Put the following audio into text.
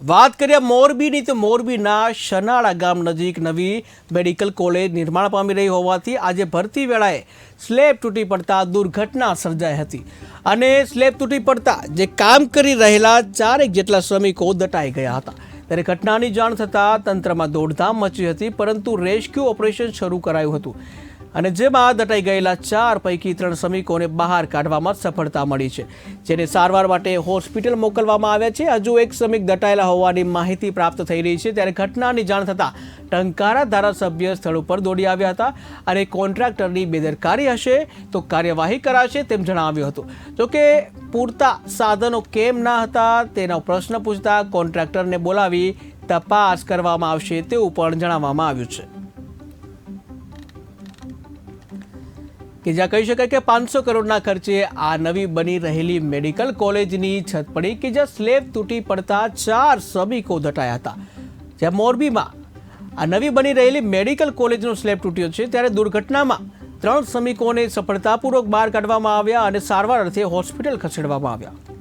વાત કરીએ મોરબીની, તો મોરબીના શનાળા ગામ નજીક નવી મેડિકલ કોલેજ નિર્માણ પામી રહી હોવાથી આજે ભરતી વેળાએ સ્લેબ તૂટી પડતા દુર્ઘટના સર્જાઈ હતી. અને સ્લેબ તૂટી પડતા જે કામ કરી રહેલા ચારેક જેટલા શ્રમિકો દટાઈ ગયા હતા. ત્યારે ઘટનાની જાણ થતાં તંત્રમાં દોડધામ મચી હતી, પરંતુ રેસ્ક્યુ ઓપરેશન શરૂ કરાયું હતું. અને જેમાં દટાઈ ગયેલા ચાર પૈકી ત્રણ શ્રમિકોને બહાર કાઢવામાં સફળતા મળી છે, જેને સારવાર માટે હોસ્પિટલ મોકલવામાં આવ્યા છે. હજુ એક શ્રમિક દટાયેલા હોવાની માહિતી પ્રાપ્ત થઈ રહી છે, ત્યારે ઘટનાની જાણ થતાં ટંકારા ધારાસભ્ય સ્થળ ઉપર દોડી આવ્યા હતા અને કોન્ટ્રાક્ટરની બેદરકારી હશે તો કાર્યવાહી કરાશે તેમ જણાવ્યું હતું. જોકે પૂરતા સાધનો કેમ ના હતા તેનો પ્રશ્ન પૂછતા કોન્ટ્રાક્ટરને બોલાવી તપાસ કરવામાં આવશે તેવું પણ જણાવવામાં આવ્યું છે. કે જ્યાં કહી શકાય કે પાંચસો કરોડના ખર્ચે આ નવી બની રહેલી મેડિકલ કોલેજની છત પડી કે જ્યાં સ્લેબ તૂટી પડતા ચાર શ્રમિકો દટાયા હતા. જ્યાં મોરબીમાં આ નવી બની રહેલી મેડિકલ કોલેજનો સ્લેબ તૂટ્યો છે, ત્યારે દુર્ઘટનામાં ત્રણ શ્રમિકોને સફળતાપૂર્વક બહાર કાઢવામાં આવ્યા અને સારવાર અર્થે હોસ્પિટલ ખસેડવામાં આવ્યા.